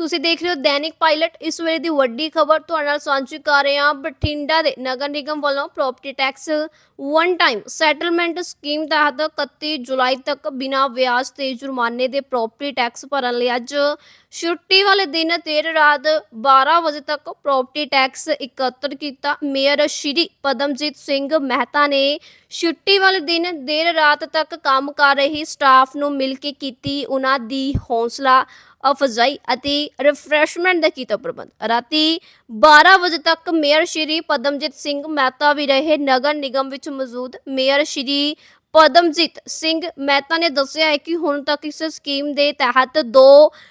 ਤੁਸੀਂ ਦੇਖ ਰਹੇ ਹੋ ਦੈਨਿਕ ਪਾਇਲਟ। ਇਸ ਵੇਲੇ ਦੀ ਵੱਡੀ ਖਬਰ ਤੁਹਾਡੇ ਨਾਲ ਸਾਂਝੀ ਕਰ ਰਹੇ ਹਾਂ। ਬਠਿੰਡਾ ਦੇ ਨਗਰ ਨਿਗਮ ਵੱਲੋਂ property tax one time settlement scheme ਤਹਿਤ 31 ਜੁਲਾਈ ਤੱਕ ਬਿਨਾਂ ਵਿਆਜ ਤੇ ਜੁਰਮਾਨੇ ਦੇ ਪ੍ਰਾਪਰਟੀ ਟੈਕਸ ਭਰਨ ਲਈ ਅੱਜ ਛੁੱਟੀ ਵਾਲੇ ਦਿਨ ਦੇਰ ਰਾਤ 12 ਵਜੇ ਤੱਕ ਪ੍ਰਾਪਰਟੀ ਟੈਕਸ ਇਕੱਤਰ ਕੀਤਾ। ਮੇਅਰ ਸ਼੍ਰੀ ਪਦਮਜੀਤ ਸਿੰਘ ਮਹਿਤਾ ਨੇ ਛੁੱਟੀ ਵਾਲੇ ਦਿਨ ਦੇਰ ਰਾਤ ਤੱਕ ਕੰਮ ਕਰ ਰਹੀ ਸਟਾਫ ਨੂੰ ਮਿਲ ਕੇ ਕੀਤੀ ਉਹਨਾਂ ਦੀ ਹੌਸਲਾ। ਅਫਜ਼ਾਈ ਅਤੇ ਰਿਫਰੈਸ਼ਮੈਂਟ ਦਾ ਕੀਤਾ ਪ੍ਰਬੰਧ। ਰਾਤੀ 12 ਵਜੇ ਤੱਕ ਮੇਅਰ ਸ਼੍ਰੀ ਪਦਮਜੀਤ ਸਿੰਘ ਮਹਿਤਾ ਵੀ ਰਹੇ। ਨਗਰ ਨਿਗਮ ਵਿੱਚ ਮੌਜੂਦ ਮੇਅਰ ਸ਼੍ਰੀ ਪਦਮਜੀਤ ਸਿੰਘ ਮਹਿਤਾ ਨੇ ਦੱਸਿਆ ਹੈ ਕਿ ਹੁਣ ਤੱਕ ਇਸ ਸਕੀਮ ਦੇ ਤਹਿਤ 2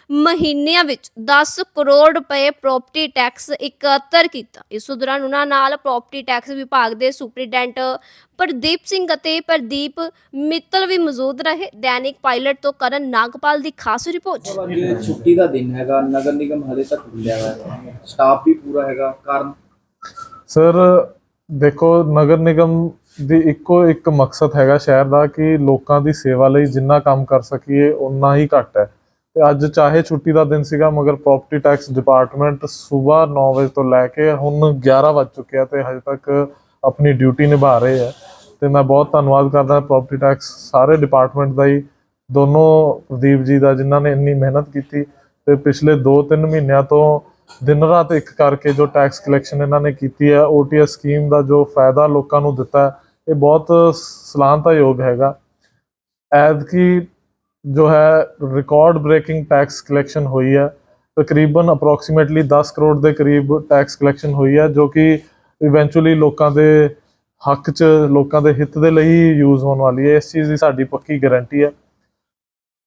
ਮਹੀਨਿਆਂ ਵਿੱਚ 10 ਕਰੋੜ ਰੁਪਏ ਪ੍ਰਾਪਰਟੀ ਟੈਕਸ ਇਕੱਤਰ ਕੀਤਾ। ਇਸ ਦੌਰਾਨ ਉਹਨਾਂ ਨਾਲ ਪ੍ਰਾਪਰਟੀ ਟੈਕਸ ਵਿਭਾਗ ਦੇ ਸੁਪਰੀਡੈਂਟ ਪ੍ਰਦੀਪ ਸਿੰਘ ਅਤੇ ਪ੍ਰਦੀਪ ਮਿੱਤਲ ਵੀ ਮੌਜੂਦ ਰਹੇ। ਦੈਨਿਕ ਪਾਇਲਟ ਤੋਂ ਕਰਨ ਨਾਗਪਾਲ ਦੀ ਖਾਸ ਰਿਪੋਰਟ। ਅੱਜ ਛੁੱਟੀ ਦਾ ਦਿਨ ਹੈਗਾ ਨਗਰ ਨਿਗਮ ਹਲੇ ਤੱਕ ਖੁੱਲਿਆ ਹੋਇਆ ਹੈ। ਸਟਾਫ ਵੀ ਪੂਰਾ ਹੈਗਾ ਕਾਰਨ? ਸਰ ਦੇਖੋ ਨਗਰ ਨਿਗਮ ਦੀ ਇੱਕੋ ਇੱਕ ਮਕਸਦ ਹੈਗਾ ਸ਼ਹਿਰ ਦਾ ਕਿ ਲੋਕਾਂ ਦੀ ਸੇਵਾ ਲਈ ਜਿੰਨਾ ਕੰਮ ਕਰ ਸਕੀਏ ਉਨਾ ਹੀ ਘੱਟ ਹੈ। ਤੇ ਅੱਜ ਚਾਹੇ ਛੁੱਟੀ ਦਾ ਦਿਨ ਸੀਗਾ, ਮਗਰ ਪ੍ਰਾਪਰਟੀ ਟੈਕਸ ਡਿਪਾਰਟਮੈਂਟ ਸਵੇਰ 9 ਵਜੇ ਤੋਂ ਲੈ ਕੇ ਹੁਣ 11 ਵੱਜ ਚੁੱਕਿਆ ਤੇ ਹਜੇ ਤੱਕ ਆਪਣੀ ਡਿਊਟੀ ਨਿਭਾ ਰਹੇ ਹੈ ਤੇ ਮੈਂ ਬਹੁਤ ਧੰਨਵਾਦ ਕਰਦਾ ਪ੍ਰਾਪਰਟੀ ਟੈਕਸ ਸਾਰੇ ਡਿਪਾਰਟਮੈਂਟ ਦਾ ਹੀ, ਦੋਨੋਂ ਪ੍ਰਦੀਪ ਜੀ ਦਾ ਜਿਨ੍ਹਾਂ ਨੇ ਇੰਨੀ ਮਿਹਨਤ ਕੀਤੀ ਤੇ ਪਿਛਲੇ 2-3 ਮਹੀਨਿਆਂ ਤੋਂ ਦਿਨ ਰਾਤ ਇੱਕ ਕਰਕੇ ਜੋ ਟੈਕਸ ਕਲੈਕਸ਼ਨ ਇਹਨਾਂ ਨੇ ਕੀਤੀ ਹੈ OTS ਸਕੀਮ ਦਾ ਜੋ ਫਾਇਦਾ ਲੋਕਾਂ ਨੂੰ ਦਿੱਤਾ ਇਹ ਬਹੁਤ ਸਲਾਹਤਾਯੋਗ ਹੈਗਾ। ਐਤਕੀ ਜੋ ਹੈ ਰਿਕਾਰਡ ਬ੍ਰੇਕਿੰਗ ਟੈਕਸ ਕਲੈਕਸ਼ਨ ਹੋਈ ਹੈ। ਤਕਰੀਬਨ ਅਪਰੋਕਸੀਮੇਟਲੀ 10 ਕਰੋੜ ਦੇ ਕਰੀਬ ਟੈਕਸ ਕਲੈਕਸ਼ਨ ਹੋਈ ਹੈ, ਜੋ ਕਿ ਇਵੈਂਚੁਅਲੀ ਲੋਕਾਂ ਦੇ ਹੱਕ 'ਚ, ਲੋਕਾਂ ਦੇ ਹਿੱਤ ਦੇ ਲਈ ਯੂਜ਼ ਹੋਣ ਵਾਲੀ ਹੈ। ਇਸ ਚੀਜ਼ ਦੀ ਸਾਡੀ ਪੱਕੀ ਗਾਰੰਟੀ ਹੈ।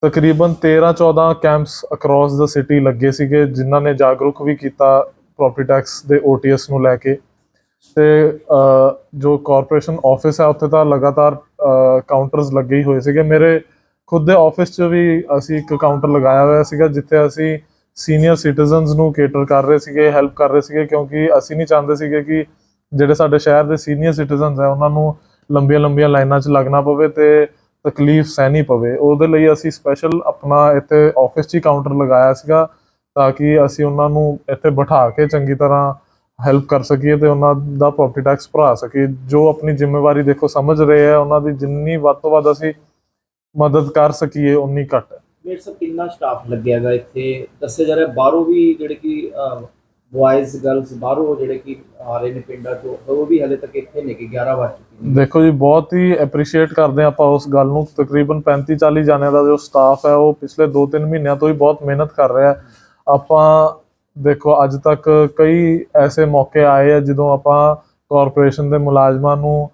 ਤਕਰੀਬਨ 13-14 ਕੈਂਪਸ ਅਕ੍ਰੋਸ ਦਾ ਸਿਟੀ ਲੱਗੇ ਸੀਗੇ, ਜਿਨ੍ਹਾਂ ਨੇ ਜਾਗਰੂਕ ਵੀ ਕੀਤਾ ਪ੍ਰੋਪਰਟੀ ਟੈਕਸ ਦੇ OTS ਨੂੰ ਲੈ ਕੇ। ਤੇ ਜੋ ਕਾਰਪੋਰੇਸ਼ਨ ਆਫਿਸ ਹੈ, ਉੱਥੇ ਤਾਂ ਲਗਾਤਾਰ ਕਾਊਂਟਰਸ ਲੱਗੇ ਹੀ ਹੋਏ ਸੀਗੇ। ਮੇਰੇ ਖੁਦ ਦੇ ਆਫਿਸ 'ਚ ਵੀ ਅਸੀਂ ਇੱਕ ਕਾਊਂਟਰ ਲਗਾਇਆ ਹੋਇਆ ਸੀਗਾ, ਜਿੱਥੇ ਅਸੀਂ ਸੀਨੀਅਰ ਸਿਟੀਜ਼ਨਸ ਨੂੰ ਕੇਟਰ ਕਰ ਰਹੇ ਸੀਗੇ ਹੈਲਪ ਕਰ ਰਹੇ ਸੀਗੇ, ਕਿਉਂਕਿ ਅਸੀਂ ਨਹੀਂ ਚਾਹੁੰਦੇ ਸੀਗੇ ਕਿ ਜਿਹੜੇ ਸਾਡੇ ਸ਼ਹਿਰ ਦੇ ਸੀਨੀਅਰ ਸਿਟੀਜ਼ਨਸ ਹੈ, ਉਹਨਾਂ ਨੂੰ ਲੰਬੀਆਂ ਲੰਬੀਆਂ ਲਾਈਨਾਂ 'ਚ ਲੱਗਣਾ ਪਵੇ ਤੇ ਤਕਲੀਫ ਸਹਿਣੀ ਪਵੇ। ਉਹਦੇ ਲਈ ਅਸੀਂ ਸਪੈਸ਼ਲ ਆਪਣਾ ਇੱਥੇ ਆਫਿਸ 'ਚ ਹੀ ਕਾਊਂਟਰ ਲਗਾਇਆ ਸੀਗਾ, ਤਾਂ ਕਿ ਅਸੀਂ ਉਹਨਾਂ ਨੂੰ ਇੱਥੇ ਬਿਠਾ ਕੇ ਚੰਗੀ ਤਰ੍ਹਾਂ ਹੈਲਪ ਕਰ ਸਕੀਏ ਤੇ ਉਹਨਾਂ ਦਾ ਪ੍ਰੋਪਰਟੀ ਟੈਕਸ ਭਰਾ ਸਕੀਏ। ਜੋ ਆਪਣੀ ਜ਼ਿੰਮੇਵਾਰੀ ਦੇਖੋ ਸਮਝ ਰਹੇ ਆ ਉਹਨਾਂ ਦੀ ਜਿੰਨੀ ਵੱਧ ਤੋਂ ਵੱਧ ਅਸੀਂ ਮਦਦ ਕਰ ਸਕੀਏ ਉਨੀ ਘੱਟ। ਹੈ ਮੇਰੇ ਸਭ ਕਿੰਨਾ ਸਟਾਫ ਲੱਗਿਆ ਹੈਗਾ ਇੱਥੇ? ਦੱਸਿਆ ਜਾ ਰਿਹਾ ਬਾਹਰੋਂ ਵੀ ਜਿਹੜੇ ਕਿ ਬॉयਜ਼ ਗਰਲਸ ਬਾਹਰੋਂ ਜਿਹੜੇ ਕਿ ਆ ਰਹੇ ਨੇ ਪਿੰਡਾਂ ਤੋਂ ਉਹ ਵੀ ਹਲੇ ਤੱਕ ਇੱਥੇ ਨੇ ਕਿ 11 ਵੱਜ ਚੁੱਕੇ ਨੇ। ਦੇਖੋ ਜੀ ਬਹੁਤ ਹੀ ਐਪਰੀਸ਼ੀਏਟ ਕਰਦੇ ਆਪਾਂ ਉਸ ਗੱਲ ਨੂੰ। ਤਕਰੀਬਨ 35 40 ਜਾਣਿਆਂ ਦਾ ਜੋ ਸਟਾਫ ਹੈ ਉਹ ਪਿਛਲੇ 2-3 ਮਹੀਨਿਆਂ ਤੋਂ ਹੀ ਬਹੁਤ ਮਿਹਨਤ ਕਰ ਰਿਹਾ। ਆਪਾਂ ਦੇਖੋ, ਅੱਜ ਤੱਕ ਕਈ ਐਸੇ ਮੌਕੇ ਆਏ ਆ ਜਦੋਂ ਆਪਾਂ ਕਾਰਪੋਰੇਸ਼ਨ ਦੇ ਮੁਲਾਜ਼ਮਾਂ ਨੂੰ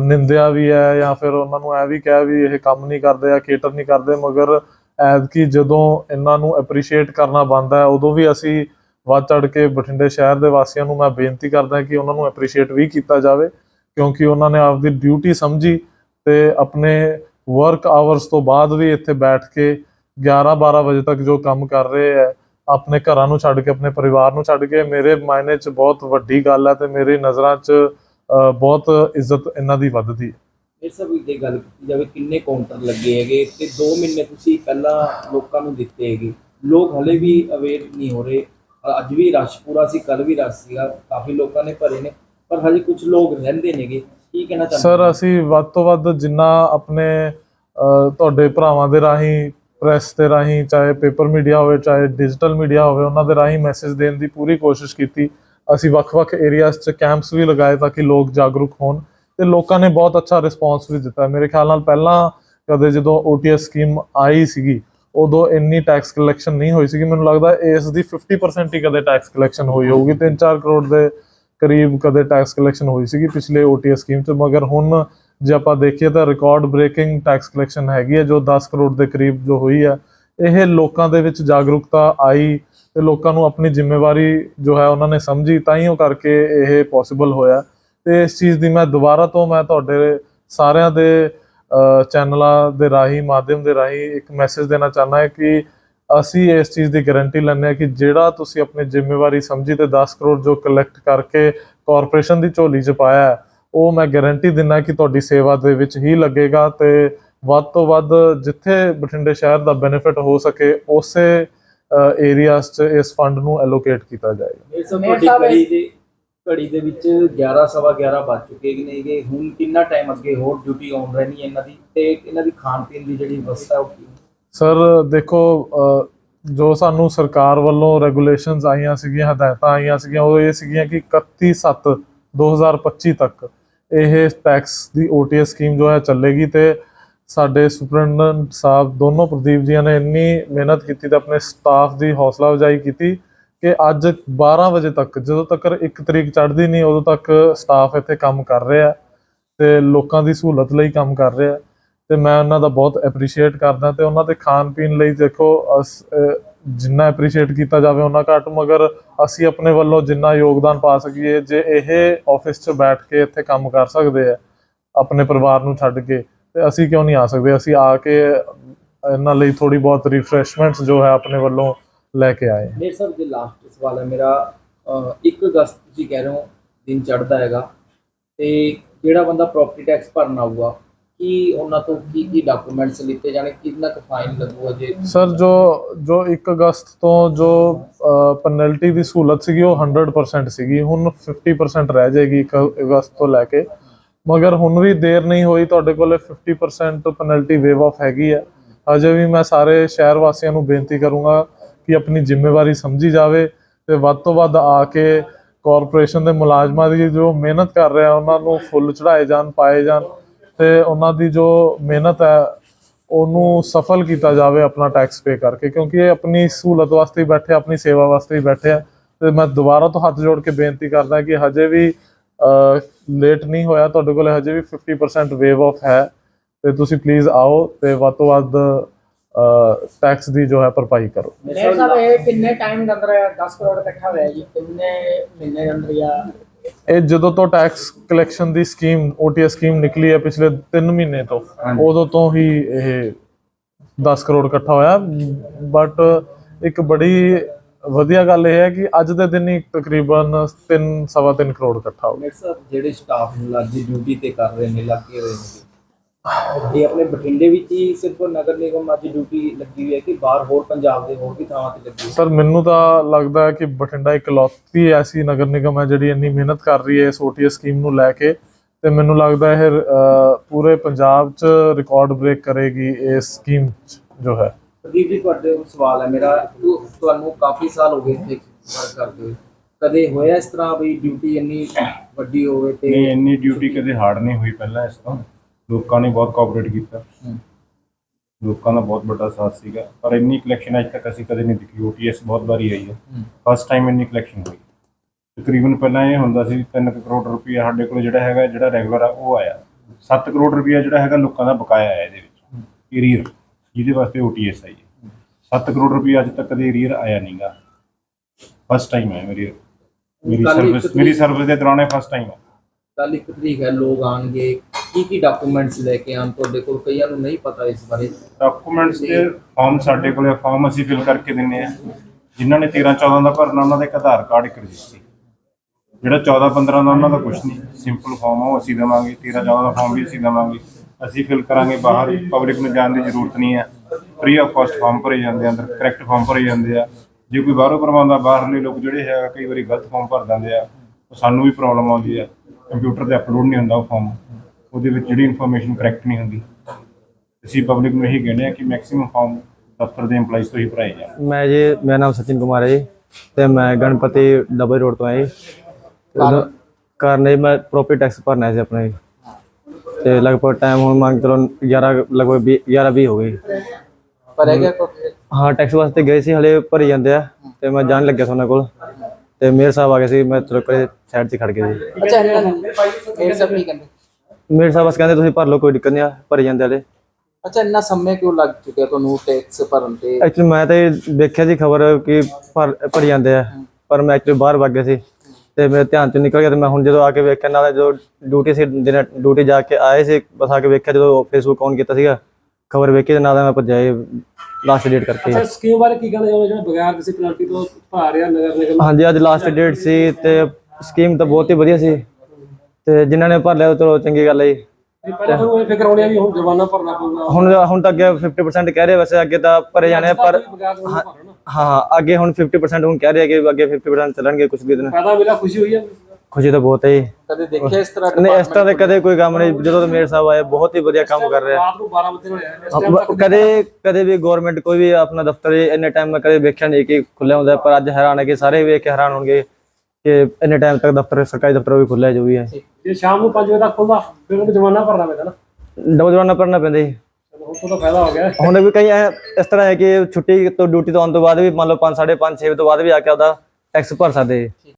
ਨਿੰਦਿਆ ਵੀ ਹੈ ਜਾਂ ਫਿਰ ਉਹਨਾਂ ਨੂੰ ਇਹ ਵੀ ਕਿਹਾ ਵੀ ਇਹ ਕੰਮ ਨਹੀਂ ਕਰਦੇ ਜਾਂ ਕੇਟਰ ਨਹੀਂ ਕਰਦੇ, ਮਗਰ ਐਤਕੀ ਜਦੋਂ ਇਹਨਾਂ ਨੂੰ ਐਪਰੀਸ਼ੀਏਟ ਕਰਨਾ ਬਣਦਾ ਹੈ, ਉਦੋਂ ਵੀ ਅਸੀਂ ਵੱਧ ਚੜ ਕੇ ਬਠਿੰਡੇ ਸ਼ਹਿਰ ਦੇ ਵਾਸੀਆਂ ਨੂੰ ਮੈਂ ਬੇਨਤੀ ਕਰਦਾ ਕਿ ਉਹਨਾਂ ਨੂੰ ਐਪਰੀਸ਼ੀਏਟ ਵੀ ਕੀਤਾ ਜਾਵੇ, ਕਿਉਂਕਿ ਉਹਨਾਂ ਨੇ ਆਪਦੀ ਡਿਊਟੀ ਸਮਝੀ ਤੇ ਆਪਣੇ ਵਰਕ ਆਵਰਸ ਤੋਂ ਬਾਅਦ ਵੀ ਇੱਥੇ ਬੈਠ ਕੇ 11-12 ਵਜੇ ਤੱਕ ਜੋ ਕੰਮ ਕਰ ਰਹੇ ਹੈ ਆਪਣੇ ਘਰਾਂ ਨੂੰ ਛੱਡ ਕੇ ਆਪਣੇ ਪਰਿਵਾਰ ਨੂੰ ਛੱਡ ਕੇ ਮੇਰੇ ਮਾਇਨੇ 'ਚ ਬਹੁਤ ਵੱਡੀ ਗੱਲ ਹੈ ਤੇ ਮੇਰੀ ਨਜ਼ਰਾਂ 'ਚ ਬਹੁਤ ਇੱਜ਼ਤ ਇਹਨਾਂ ਦੀ ਵੱਧਦੀ ਹੈ। ਮੇਰੇ ਸਭ ਦੀ ਗੱਲ ਕੀਤੀ ਜਾਵੇ ਕਿੰਨੇ ਕਾਊਂਟਰ ਲੱਗੇ ਹੈਗੇ ਤੇ 2 ਮਹੀਨੇ ਤੁਸੀਂ ਪਹਿਲਾਂ ਲੋਕਾਂ ਨੂੰ ਦਿੱਤੇ ਹੈਗੇ। ਲੋਕ ਹਲੇ ਵੀ ਅਵੇਅਰ ਨਹੀਂ ਹੋ ਰਹੇ। ਅੱਜ ਵੀ ਰਸ਼ ਪੂਰਾ ਸੀ ਕੱਲ ਵੀ ਰਸ਼ ਸੀਗਾ ਕਾਫੀ ਲੋਕਾਂ ਨੇ ਭਰੇ ਨੇ ਪਰ ਹਜੇ ਕੁਝ ਲੋਕ ਰਹਿੰਦੇ ਨੇਗੇ ਕੀ ਕਹਿਣਾ ਚਾਹੁੰਦੇ ਸਰ ਅਸੀਂ ਵੱਧ ਤੋਂ ਵੱਧ ਜਿੰਨਾ ਆਪਣੇ ਤੁਹਾਡੇ ਭਰਾਵਾਂ ਦੇ ਰਾਹੀਂ ਪ੍ਰੈਸ ਦੇ ਰਾਹੀਂ, ਚਾਹੇ ਪੇਪਰ ਮੀਡੀਆ ਹੋਵੇ, ਚਾਹੇ ਡਿਜੀਟਲ ਮੀਡੀਆ ਹੋਵੇ, ਉਹਨਾਂ ਦੇ ਰਾਹੀਂ ਮੈਸੇਜ ਦੇਣ ਦੀ ਪੂਰੀ ਕੋਸ਼ਿਸ਼ ਕੀਤੀ। ਅਸੀਂ ਵੱਖ-ਵੱਖ ਏਰੀਆਜ਼ 'ਚ ਕੈਂਪਸ ਵੀ ਲਗਾਏ ਤਾਂ ਕਿ ਲੋਕ ਜਾਗਰੂਕ ਹੋਣ ਤੇ ਲੋਕਾਂ ਨੇ ਬਹੁਤ ਅੱਛਾ ਰਿਸਪਾਂਸ ਵੀ ਦਿੱਤਾ। ਮੇਰੇ ਖਿਆਲ ਨਾਲ ਪਹਿਲਾਂ ਕਦੇ ਜਦੋਂ OTS ਸਕੀਮ ਆਈ ਸੀਗੀ, ਉਦੋਂ ਇੰਨੀ ਟੈਕਸ ਕਲੈਕਸ਼ਨ ਨਹੀਂ ਹੋਈ ਸੀਗੀ। ਮੈਨੂੰ ਲੱਗਦਾ ਇਸ ਦੀ 50% ਹੀ ਕਦੇ ਟੈਕਸ ਕਲੈਕਸ਼ਨ ਹੋਈ ਹੋਊਗੀ। 3-4 ਕਰੋੜ ਦੇ ਕਰੀਬ ਕਦੇ ਟੈਕਸ ਕਲੈਕਸ਼ਨ ਹੋਈ ਸੀਗੀ ਪਿਛਲੇ OTS ਸਕੀਮ 'ਚ। ਮਗਰ ਹੁਣ ਜੇ ਆਪਾਂ ਦੇਖੀਏ ਤਾਂ ਰਿਕਾਰਡ ਬ੍ਰੇਕਿੰਗ ਟੈਕਸ ਕਲੈਕਸ਼ਨ ਹੈਗੀ ਹੈ ਜੋ 10 ਕਰੋੜ ਦੇ ਕਰੀਬ ਜੋ ਹੋਈ ਹੈ ਇਹ ਲੋਕਾਂ ਦੇ ਵਿੱਚ ਜਾਗਰੂਕਤਾ ਆਈ ਤੇ ਲੋਕਾਂ ਨੂੰ ਆਪਣੀ ਜ਼ਿੰਮੇਵਾਰੀ ਜੋ ਹੈ ਉਹਨਾਂ ਨੇ ਸਮਝੀ ਤਾਂ ਹੀ ਉਹ ਕਰਕੇ ਇਹ ਪੋਸੀਬਲ ਹੋਇਆ। ਤੇ ਇਸ ਚੀਜ਼ ਦੀ ਮੈਂ ਦੁਬਾਰਾ ਤੋਂ ਮੈਂ ਤੁਹਾਡੇ ਸਾਰਿਆਂ ਦੇ ਚੈਨਲਾਂ ਦੇ ਰਾਹੀਂ ਮਾਧਿਅਮ ਦੇ ਰਾਹੀਂ ਇੱਕ ਮੈਸੇਜ ਦੇਣਾ ਚਾਹੁੰਦਾ ਹਾਂ ਕਿ ਅਸੀਂ ਇਸ ਚੀਜ਼ ਦੀ ਗਾਰੰਟੀ ਲੈਂਦੇ ਹਾਂ ਕਿ ਜਿਹੜਾ ਤੁਸੀਂ ਆਪਣੀ ਜ਼ਿੰਮੇਵਾਰੀ ਸਮਝੀ ਤੇ 10 ਕਰੋੜ ਜੋ ਕਲੈਕਟ ਕਰਕੇ ਕਾਰਪੋਰੇਸ਼ਨ ਦੀ ਝੋਲੀ 'ਚ ਪਾਇਆ ਹੈ, ਉਹ ਮੈਂ ਗਾਰੰਟੀ ਦਿੰਦਾ ਕਿ ਤੁਹਾਡੀ ਸੇਵਾ ਦੇ ਵਿੱਚ ਹੀ ਲੱਗੇਗਾ ਤੇ ਵੱਧ ਤੋਂ ਵੱਧ ਜਿੱਥੇ ਬਠਿੰਡੇ ਸ਼ਹਿਰ ਦਾ ਬੈਨੀਫਿਟ ਹੋ ਸਕੇ ਉਸੇ ਏਰੀਆਜ਼ 'ਚ ਇਸ ਫੰਡ ਨੂੰ ਐਲੋਕੇਟ ਕੀਤਾ ਜਾਏਗਾ। ਇਹ ਸਭ ਤੁਹਾਡੀ ਘੜੀ ਦੇ ਘੜੀ ਦੇ ਵਿੱਚ 11 ਸਵਾ 11 ਵੱਜ ਚੁੱਕੇ ਨੇਗੇ ਹੁਣ ਕਿੰਨਾ ਟਾਈਮ ਅੱਗੇ ਹੋਰ ਡਿਊਟੀ ਆਉਣ ਰਹਿਣੀ ਹੈ ਇਹਨਾਂ ਦੀ? ਤੇ ਇਹਨਾਂ ਦੀ ਖਾਣ ਪੀਣ ਦੀ ਜਿਹੜੀ ਵਿਵਸਥਾ ਉਹ ਕੀ ਸਰ ਦੇਖੋ ਜੋ ਸਾਨੂੰ ਸਰਕਾਰ ਵੱਲੋਂ ਰੈਗੂਲੇਸ਼ਨਸ ਆਈਆਂ ਸੀਗੀਆਂ ਹਦਾਇਤਾਂ ਆਈਆਂ ਸੀਗੀਆਂ ਉਹ ਇਹ ਸੀਗੀਆਂ ਕਿ 31 7 2025 ਤੱਕ ਇਹ ਟੈਕਸ ਦੀ OTS ਸਕੀਮ ਜੋ ਹੈ ਚੱਲੇਗੀ ਤੇ ਸਾਡੇ ਸੁਪਰਡੈਂਟ ਸਾਹਿਬ ਦੋਨੋਂ ਪ੍ਰਦੀਪ ਜੀਆਂ ਨੇ ਇੰਨੀ ਮਿਹਨਤ ਕੀਤੀ ਤੇ ਆਪਣੇ ਸਟਾਫ ਦੀ ਹੌਸਲਾ ਅਫਜ਼ਾਈ ਕੀਤੀ ਕਿ ਅੱਜ 12 ਵਜੇ ਤੱਕ, ਜਦੋਂ ਤੱਕ ਇੱਕ ਤਰੀਕ ਚੜ੍ਹਦੀ ਨਹੀਂ, ਉਦੋਂ ਤੱਕ ਸਟਾਫ ਇੱਥੇ ਕੰਮ ਕਰ ਰਿਹਾ ਤੇ ਲੋਕਾਂ ਦੀ ਸਹੂਲਤ ਲਈ ਕੰਮ ਕਰ ਰਿਹਾ ਤੇ ਮੈਂ ਉਹਨਾਂ ਦਾ ਬਹੁਤ ਐਪਰੀਸ਼ੀਏਟ ਕਰਦਾ ਤੇ ਉਹਨਾਂ ਦੇ ਖਾਣ ਪੀਣ ਲਈ ਦੇਖੋ ਅਸ- ਜਿੰਨਾ ਐਪਰੀਸ਼ੀਏਟ ਕੀਤਾ ਜਾਵੇ, ਉਹਨਾਂ ਘੱਟ, ਮਗਰ ਅਸੀਂ ਆਪਣੇ ਵੱਲੋਂ ਜਿੰਨਾ ਯੋਗਦਾਨ ਪਾ ਸਕੀਏ, ਜੇ ਇਹ ਆਫਿਸ 'ਚ ਬੈਠ ਕੇ ਇੱਥੇ ਕੰਮ ਕਰ ਸਕਦੇ ਆ, ਆਪਣੇ ਪਰਿਵਾਰ ਨੂੰ ਛੱਡ ਕੇ, ਤੇ ਅਸੀਂ ਕਿਉਂ ਨਹੀਂ ਆ ਸਕਦੇ ਅਸੀਂ ਆ ਕੇ ਇਹਨਾਂ ਲਈ ਥੋੜੀ ਬਹੁਤ ਰਿਫਰੈਸ਼ਮੈਂਟਸ ਜੋ ਹੈ ਆਪਣੇ ਵੱਲੋਂ ਲੈ ਕੇ ਆਏ ਹਾਂ। ਮੇਰੇ ਸਰ ਲਾਸਟ ਸਵਾਲ ਹੈ ਮੇਰਾ 1 ਅਗਸਤ ਤੁਸੀਂ ਕਹਿ ਰਹੇ ਹੋ, ਦਿਨ ਚੜ੍ਹਦਾ ਹੈਗਾ, ਤੇ ਜਿਹੜਾ ਬੰਦਾ ਪ੍ਰਾਪਰਟੀ ਟੈਕਸ ਭਰਨ ਆਊਗਾ ਕੀ ਉਹਨਾਂ ਤੋਂ ਕੀ ਕੀ ਡਾਕੂਮੈਂਟਸ ਲਿੱਤੇ ਜਾਣੇ, ਕਿੰਨਾ ਕੁ ਫਾਈਨ ਲੱਗੂਗਾ ਜੇ? ਸਰ ਜੋ ਜੋ 1 ਅਗਸਤ ਤੋਂ ਜੋ ਪੈਨਲਟੀ ਦੀ ਸਹੂਲਤ ਸੀਗੀ, ਉਹ 100% ਸੀਗੀ। ਹੁਣ 50% ਰਹਿ ਜਾਏਗੀ 1 ਅਗਸਤ ਤੋਂ ਲੈ ਕੇ। ਮਗਰ ਹੁਣ ਵੀ ਦੇਰ ਨਹੀਂ ਹੋਈ, ਤੁਹਾਡੇ ਕੋਲੇ 50% ਪੈਨਲਟੀ ਵੇਵ ਆਫ ਹੈਗੀ ਹੈ ਅਜੇ ਵੀ ਮੈਂ ਸਾਰੇ ਸ਼ਹਿਰ ਵਾਸੀਆਂ ਨੂੰ ਬੇਨਤੀ ਕਰੂੰਗਾ ਕਿ ਆਪਣੀ ਜ਼ਿੰਮੇਵਾਰੀ ਸਮਝੀ ਜਾਵੇ ਤੇ ਵੱਧ ਤੋਂ ਵੱਧ ਆ ਕੇ ਕਾਰਪੋਰੇਸ਼ਨ ਦੇ ਮੁਲਾਜ਼ਮਾਂ ਦੀ ਜੋ ਮਿਹਨਤ ਕਰ ਰਿਹਾ, ਉਹਨਾਂ ਨੂੰ ਫੁੱਲ ਚੜਾਏ ਜਾਣ, ਪਾਏ ਜਾਣ। ਤੇ ਉਹਨਾਂ ਦੀ ਜੋ ਮਿਹਨਤ ਹੈ, ਉਹਨੂੰ ਸਫਲ ਕੀਤਾ ਜਾਵੇ ਆਪਣਾ ਟੈਕਸ ਪੇ ਕਰਕੇ, ਕਿਉਂਕਿ ਇਹ ਆਪਣੀ ਸਹੂਲਤ ਵਾਸਤੇ ਹੀ ਬੈਠੇ ਆਪਣੀ ਸੇਵਾ ਵਾਸਤੇ ਹੀ ਬੈਠੇ ਆ। ਤੇ ਮੈਂ ਦੁਬਾਰਾ ਤੋਂ ਹੱਥ ਜੋੜ ਕੇ ਬੇਨਤੀ ਕਰਦਾ ਕਿ ਹਜੇ ਵੀ ਲੇਟ ਨਹੀਂ ਹੋਇਆ ਤੁਹਾਡੇ ਕੋਲ, ਹਜੇ ਵੀ 50% ਵੇਵ ਆਫ ਹੈ। ਤੇ ਤੁਸੀਂ ਪਲੀਜ਼ ਆਓ ਤੇ ਵੱਧ ਤੋਂ ਵੱਧ ਟੈਕਸ ਦੀ ਜੋ ਹੈ ਭਰਪਾਈ ਕਰੋ। ਮੇਰੇ ਸਾਹਿਬ ਇਹ ਕਿੰਨੇ ਟਾਈਮ ਦੇ ਅੰਦਰ 10 ਕਰੋੜ ਇਕੱਠਾ ਹੋਇਆ ਜੀ? ਕਿੰਨੇ ਮਹੀਨੇ ਦੇ ਅੰਦਰ ਜਾਂ ਇਹ ਜਦੋਂ ਤੋਂ ਟੈਕਸ ਕਲੈਕਸ਼ਨ ਦੀ ਸਕੀਮ OTS ਸਕੀਮ ਨਿਕਲੀ ਹੈ ਪਿਛਲੇ 3 ਮਹੀਨੇ ਤੋਂ ਉਦੋਂ ਤੋਂ ਹੀ ਇਹ 10 ਕਰੋੜ ਇਕੱਠਾ ਹੋਇਆ। ਬਟ ਇੱਕ ਬੜੀ ਵਧੀਆ ਗੱਲ ਇਹ ਹੈ ਕਿ ਅੱਜ ਦੇ ਦਿਨ ਹੀ ਤਕਰੀਬਨ 3 ਸਵਾ 3 ਕਰੋੜ ਇਕੱਠਾ ਹੋ ਗਿਆ। ਸਰ ਜਿਹੜੇ ਸਟਾਫ ਮੁਲਾਜ਼ਮ ਡਿਊਟੀ ਤੇ ਕਰ ਰਹੇ ਨੇ ਲੱਗੇ ਹੋਏ ਨੇ? ਇਹ ਆਪਣੇ ਬਠਿੰਡੇ ਵਿੱਚ ਹੀ ਸਿਰਫ ਨਗਰ ਨਿਗਮ ਅੱਜ ਡਿਊਟੀ ਲੱਗੀ ਹੋਈ ਹੈ ਕਿ ਬਾਹਰ ਹੋਰ ਪੰਜਾਬ ਦੇ ਹੋਰ ਵੀ ਥਾਵਾਂ ਤੇ ਲੱਗੀ ਹੈ। ਸਰ ਮੈਨੂੰ ਤਾਂ ਲੱਗਦਾ ਹੈ ਕਿ ਬਠਿੰਡਾ ਇਕਲੌਤੀ ਐਸੀ ਨਗਰ ਨਿਗਮ ਹੈ ਜਿਹੜੀ ਇੰਨੀ ਮਿਹਨਤ ਕਰ ਰਹੀ ਹੈ ਇਸ OTS ਸਕੀਮ ਨੂੰ ਲੈ ਕੇ ਤੇ ਮੈਨੂੰ ਲੱਗਦਾ ਹੈ ਇਹ ਪੂਰੇ ਪੰਜਾਬ 'ਚ ਰਿਕਾਰਡ ਬ੍ਰੇਕ ਕਰੇਗੀ ਇਸ ਸਕੀਮ 'ਚ ਜੋ ਹੈ। ਪ੍ਰਦੀਪ ਜੀ ਤੁਹਾਡੇ ਕੋਲ ਸਵਾਲ ਹੈ ਮੇਰਾ। ਤੁਹਾਨੂੰ ਕਾਫੀ ਸਾਲ ਹੋ ਗਏ ਇੱਥੇ ਵਰਕ ਕਰਦੇ ਹੋਏ। ਕਦੇ ਹੋਇਆ ਇਸ ਤਰ੍ਹਾਂ ਵੀ ਡਿਊਟੀ ਇੰਨੀ ਵੱਡੀ ਹੋਵੇ ਤੇ ਨਹੀਂ ਇੰਨੀ ਡਿਊਟੀ ਕਦੇ ਹਾਰਡ ਨਹੀਂ ਹੋਈ ਪਹਿਲਾਂ ਇਸ ਤੋਂ। ਲੋਕਾਂ ਨੇ ਬਹੁਤ ਕੋਆਪਰੇਟ ਕੀਤਾ। ਲੋਕਾਂ ਦਾ ਬਹੁਤ ਵੱਡਾ ਸਾਥ ਸੀਗਾ। ਪਰ ਇੰਨੀ ਕਲੈਕਸ਼ਨ ਅਜੇ ਤੱਕ ਅਸੀਂ ਕਦੇ ਨਹੀਂ ਦੇਖੀ। OTS ਬਹੁਤ ਵਾਰੀ ਆਈ ਹੈ। ਫਸਟ ਟਾਈਮ ਇੰਨੀ ਕਲੈਕਸ਼ਨ ਹੋਈ। ਤਕਰੀਬਨ ਪਹਿਲਾਂ ਇਹ ਹੁੰਦਾ ਸੀ 3 ਕਰੋੜ ਰੁਪਈਆ ਸਾਡੇ ਕੋਲ ਜਿਹੜਾ ਹੈਗਾ ਜਿਹੜਾ ਰੈਗੂਲਰ ਆ ਉਹ ਆਇਆ। 7 ਕਰੋੜ ਰੁਪਈਆ ਜਿਹੜਾ ਹੈਗਾ ਲੋਕਾਂ ਦਾ ਬਕਾਇਆ ਆਇਆ ਇਹਦੇ ਵਿੱਚ। ਏਰੀਅਰ ਜਿਹਦੇ ਵਾਸਤੇ OTS ਆਈ ਹੈ। 7 ਕਰੋੜ ਰੁਪਈਆ ਅੱਜ ਤੱਕ ਕਦੇ ਏਰੀਅਰ ਆਇਆ ਨਹੀਂਗਾ ਫਸਟ ਟਾਈਮ ਹੈ ਮੇਰੀ ਮੇਰੀ ਸਰਵਿਸ ਮੇਰੀ ਸਰਵਿਸ ਦੇ ਦੌਰਾਨ ਫਸਟ ਟਾਈਮ ਹੈ ਕੱਲ ਇੱਕ ਤਰੀਕ ਹੈ, ਲੋਕ ਆਣਗੇ ਕੀ ਕੀ ਡਾਕੂਮੈਂਟਸ ਲੈ ਕੇ ਆਣ ਤੁਹਾਡੇ ਕੋਲ? ਕਈਆਂ ਨੂੰ ਨਹੀਂ ਪਤਾ ਇਸ ਬਾਰੇ। ਡਾਕੂਮੈਂਟਸ ਦੇ ਫਾਰਮ ਸਾਡੇ ਕੋਲੇ ਫਾਰਮ ਅਸੀਂ ਫਿਲ ਕਰਕੇ ਦਿੰਨੇ ਆ। ਜਿਨ੍ਹਾਂ ਨੇ 13 14 ਦਾ ਭਰਨਾ, ਉਹਨਾਂ ਦਾ ਇੱਕ ਆਧਾਰ ਕਾਰਡ ਇੱਕ ਰਜਿਸਟਰੀ। ਜਿਹੜਾ 14 15 ਦਾ, ਉਹਨਾਂ ਦਾ ਕੁਝ ਨਹੀਂ। ਸਿੰਪਲ ਫਾਰਮ ਆ, ਉਹ ਅਸੀਂ ਦੇਵਾਂਗੇ। 13 14 ਦਾ ਫਾਰਮ ਵੀ ਅਸੀਂ ਦੇਵਾਂਗੇ। ਅਸੀਂ ਫਿਲ ਕਰਾਂਗੇ ਬਾਹਰ। ਪਬਲਿਕ ਨੂੰ ਜਾਣ ਦੀ ਜ਼ਰੂਰਤ ਨਹੀਂ ਹੈ ਫ੍ਰੀ ਆਫ ਕਾਸਟ ਫਾਰਮ ਭਰੇ ਜਾਂਦੇ ਆ, ਅੰਦਰ ਕਰੈਕਟ ਫਾਰਮ ਭਰੇ ਜਾਂਦੇ ਆ। ਜੇ ਕੋਈ ਬਾਹਰੋਂ ਭਰਵਾਉਂਦਾ, ਬਾਹਰਲੇ ਲੋਕ ਜਿਹੜੇ ਹੈ ਕਈ ਵਾਰੀ ਗਲਤ ਫਾਰਮ ਭਰ ਦਿੰਦੇ ਆ। ਉਹ ਸਾਨੂੰ ਵੀ ਪ੍ਰੋਬਲਮ ਆਉਂਦੀ ਆ। ਕੰਪਿਊਟਰ ਤੇ ਅਪਲੋਡ ਨਹੀਂ ਹੁੰਦਾ ਉਹ ਫਾਰਮ ਉਹਦੇ ਵਿੱਚ ਜਿਹੜੀ ਇਨਫੋਰਮੇਸ਼ਨ ਕਰੈਕਟ ਨਹੀਂ ਹੁੰਦੀ। ਅਸੀਂ ਪਬਲਿਕ ਨੂੰ ਇਹੀ ਕਹਿੰਦੇ ਆ ਕਿ ਮੈਕਸਿਮਮ ਫਾਰਮ ਦਫ਼ਤਰ ਦੇ EMPLOYEES ਤੋਂ ਹੀ ਭਰਾਏ ਜਾਣ। ਮੈਂ ਜੀ ਮੇਰਾ ਨਾਮ ਸਚਿਨ ਕੁਮਾਰ ਹੈ ਜੀ ਤੇ ਮੈਂ ਗਣਪਤੀ ਡਬਲ ਰੋਡ ਤੋਂ ਆਇਆ ਜੀ। ਕਾਰਨ? ਇਹ ਮੈਂ ਪ੍ਰੋਪਰਟੀ ਟੈਕਸ ਭਰਨਾ ਸੀ ਆਪਣਾ। ਜੀ ਤੇ ਲਗਭਗ ਟਾਈਮ ਹੁਣ ਕੇ ਚਲੋ 11 ਲਗਭਗ 20 11 20 ਹੋ ਗਏ ਪਰ ਇਹ ਗਿਆ ਹਾਂ ਟੈਕਸ ਵਾਸਤੇ ਗਏ ਸੀ ਹਲੇ ਭਰੀ ਜਾਂਦੇ ਆ। ਤੇ ਮੈਂ ਜਾਣ ਲੱਗਿਆ ਸੀ ਉਹਨਾਂ ਕੋਲ। ਤੇ ਮੇਰ ਸਾਹਿਬ ਆ ਗਏ ਸੀ ਮੈਂ ਕੋਲੇ ਸਾਈਡ 'ਤੇ ਖੜ ਗਏ ਜੀ। ਅੱਛਾ ਇਹਨਾਂ ਇਹ ਸਭ ਕੀ ਕਹਿੰਦੇ? ਮੇਰ ਸਾਹਿਬ ਬਸ ਕਹਿੰਦੇ ਤੁਸੀਂ ਭਰ ਲਓ ਕੋਈ ਦਿੱਕਤ ਨਹੀਂ ਆ ਭਰੀ ਜਾਂਦੇ ਹਲੇ। ਅੱਛਾ ਇੰਨਾ ਸਮੇਂ ਕਿਉਂ ਲੱਗ ਚੁੱਕਿਆ ਤੁਹਾਨੂੰ ਟੈਕਸ ਭਰਨ ਤੇ? ਐਕਚੁਅਲੀ ਮੈਂ ਤਾਂ ਇਹ ਦੇਖਿਆ ਸੀ ਖਬਰ ਕਿ ਭਰ ਭਰੀ ਜਾਂਦੇ ਆ ਪਰ ਮੈਂ ਐਕਚੁਅਲੀ ਬਾਹਰ ਵਗ ਗਿਆ ਸੀ। ਤੇ ਮੇਰੇ ਧਿਆਨ ਤੋਂ ਨਿਕਲ ਗਿਆ ਤੇ ਮੈਂ ਹੁਣ ਜਦੋਂ ਆ ਕੇ ਵੇਖਿਆ ਨਾਲ ਜੋ ਡਿਊਟੀ ਸੀ ਡਿਊਟੀ ਜਾ ਕੇ ਆਏ ਸੀ ਬਸ ਆ ਕੇ ਵੇਖਿਆ ਜਦੋਂ ਫੇਸਬੁੱਕ ਔਨ ਕੀਤਾ ਸੀਗਾ ਖਬਰ ਵੇਖੀ ਤੇ ਨਾਲ ਮੈਂ ਭੱਜਿਆ ਲਾਸਟ ਡੇਟ ਕਰਕੇ। ਅੱਛਾ ਸਕੀਮ ਬਾਰੇ ਕੀ ਕਹਿਣਾ ਚਾਹੁੰਦੇ ਜਿਹੜਾ ਬਗੈਰ ਕਿਸੇ ਪੈਨਲਟੀ ਤੋਂ ਭਾ ਰਿਹਾ ਨਗਰ ਨਿਗਮ? ਹਾਂਜੀ ਅੱਜ ਲਾਸਟ ਡੇਟ ਸੀ ਤੇ ਸਕੀਮ ਤਾਂ ਬਹੁਤ ਹੀ ਵਧੀਆ ਸੀ। ਤੇ ਜਿਨ੍ਹਾਂ ਨੇ ਭਰ ਲਿਆ ਉਹ ਚਲੋ ਚੰਗੀ ਗੱਲ ਹੈ ਜੀ। ਪਹਿਲਾਂ ਤੁਹਾਨੂੰ ਇਹ ਫਿਕਰ ਹੋਣੀ ਆ ਵੀ ਹੁਣ ਜੁਰਮਾਨਾ ਭਰਨਾ ਪਊਗਾ। ਹੁਣ ਹੁਣ ਤਾਂ ਅੱਗੇ 50% ਕਹਿ ਰਹੇ ਵੈਸੇ ਅੱਗੇ ਤਾਂ ਭਰੇ ਜਾਣੇ ਆ, ਪਰ ਬਗੈਰ ਜੁਰਮਾਨਾ ਭਰਨਾ ਨਾ ਹਾਂ ਹਾਂ ਅੱਗੇ ਹੁਣ 50% ਹੁਣ ਕਹਿ ਰਹੇ ਆ ਕਿ ਅੱਗੇ 50% ਚੱਲਣਗੇ ਕੁਝ ਵੀ ਦਿਨ ਫਾਇਦਾ ਮਿਲਾ ਖੁਸ਼ੀ ਹੋਈ ਹੈ ਖੁਸ਼ੀ ਤਾਂ ਬਹੁਤ ਹੈ ਜੀ। ਕਦੇ ਦੇਖਿਆ ਇਸ ਤਰ੍ਹਾਂ ਨਹੀਂ ਇਸ ਤਰ੍ਹਾਂ ਦੇ ਕਦੇ ਕੋਈ ਕੰਮ ਨਹੀਂ। ਜਦੋਂ ਤੋਂ ਮੇਰ ਸਾਹਿਬ ਆਏ ਬਹੁਤ ਹੀ ਵਧੀਆ ਕੰਮ ਕਰ ਰਹੇ ਆ। ਰਾਤ ਨੂੰ 12 ਵਜੇ ਹੋਇਆ ਕਦੇ ਕਦੇ ਵੀ ਗਵਰਨਮੈਂਟ ਕੋਈ ਵੀ ਆਪਣਾ ਦਫ਼ਤਰ ਇੰਨੇ ਟਾਈਮ ਮੈਂ ਕਦੇ ਵੇਖਿਆ ਨਹੀਂ ਕਿ ਖੁੱਲਿਆ ਹੁੰਦਾ ਪਰ ਅੱਜ ਹੈਰਾਨ ਹੈ ਕਿ ਸਾਰੇ ਵੇਖ ਕੇ ਹੈਰਾਨ ਹੋਣਗੇ ਕਿ ਇੰਨੇ ਟਾਈਮ ਤੱਕ ਦਫ਼ਤਰ ਸਰਕਾਰੀ ਦਫ਼ਤਰ ਵੀ ਖੁੱਲਿਆ ਜੋ ਵੀ ਹੈ। ਜੇ ਸ਼ਾਮ ਨੂੰ 5 ਵਜੇ ਤੱਕ ਖੁੱਲਦਾ ਫਿਰ ਉਹਨੂੰ ਜਮਾਨਾ ਭਰਨਾ ਪੈਂਦਾ ਨਾ। ਡਬਲ ਜਵਾਨਾ ਪੜਨਾ ਪੈਂਦਾ ਜੀ। ਹੁਣ ਤੋਂ ਤਾਂ ਫਾਇਦਾ ਹੋ ਗਿਆ। ਹੁਣ ਵੀ ਕਈ ਇਸ ਤਰ੍ਹਾਂ ਹੈ ਕਿ ਛੁੱਟੀ ਤੋਂ ਡਿਊਟੀ ਤੋਂ ਆਉਣ ਤੋਂ ਬਾਅਦ ਵੀ ਮੰਨ ਲਓ 5 5:30 6 ਵਜੇ ਤੋਂ ਬਾਅਦ ਵੀ ਆ ਕੇ ਆਪਦਾ ਟੈਕਸ ਭਰ ਸਕਦੇ।